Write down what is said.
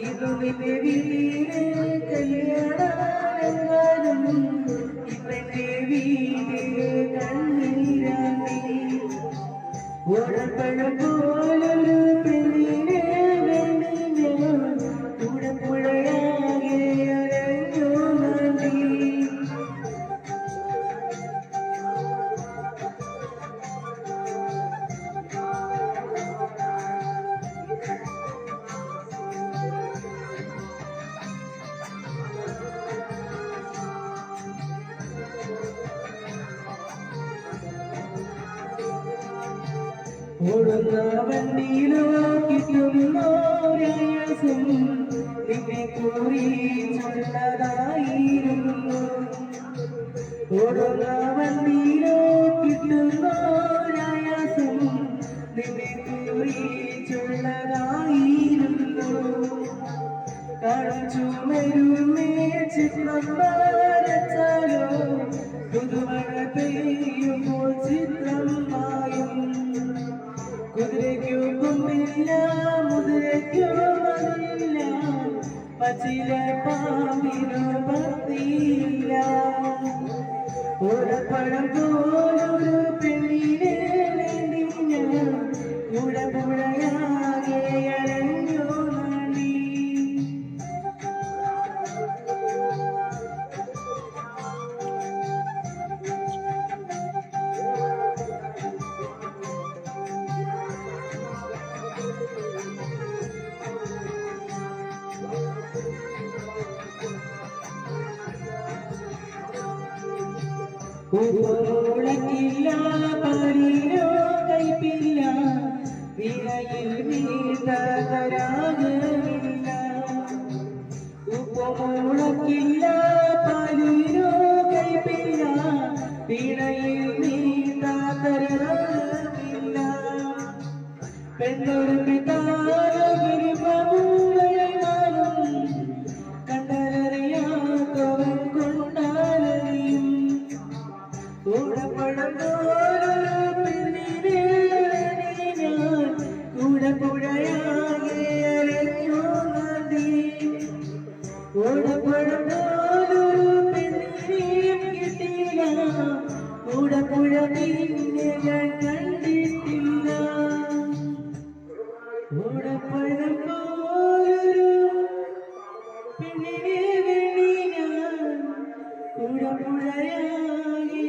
ഇത് നിന്റെ വീട് കല്യാണം ഇവന്റെ വീട് കണ്ണീരാണി ഉടപ്പഴം പോലൊരു ഓടുന്ന വണ്ടിയിലോ കിട്ടുന്നോരയസും നിന്നെ കൂറി ചൊല്ലതായിരുന്നു. ഓടുന്ന വണ്ടിയിലോ കിട്ടുന്നോരയസും നിന്നെ കൂറി ചൊല്ലതായിരുന്നു. കാണിച്ചു മരുമേ ചിത്രം കുതിരയ്ക്കോ കൊമ്പില്ല മുതിരയ്ക്കോ മതില്ല പച്ചില പാമ്പിനോ പത്തിയില്ല ഓടപ്പഴം പോലൊരു ഉപ്പോളക്കില്ല പരിയോ കൈപ്പില്ല വിരയിൽ വീഴ്ത്തതരാകമില്ല ഉപ്പോളക്കില്ല പരിയോ കൈപ്പില്ല വിരയിൽ വീഴ്ത്തതരാകമില്ല പെണ്ണൊരു പിതാരമാനും കണ്ടറിയാത്തവൻ കൂടപ്പഴം പോലൊരു പെണ്ണിനെ വേണ്ടി ഞാൻ കൂടപ്പുഴയാകെ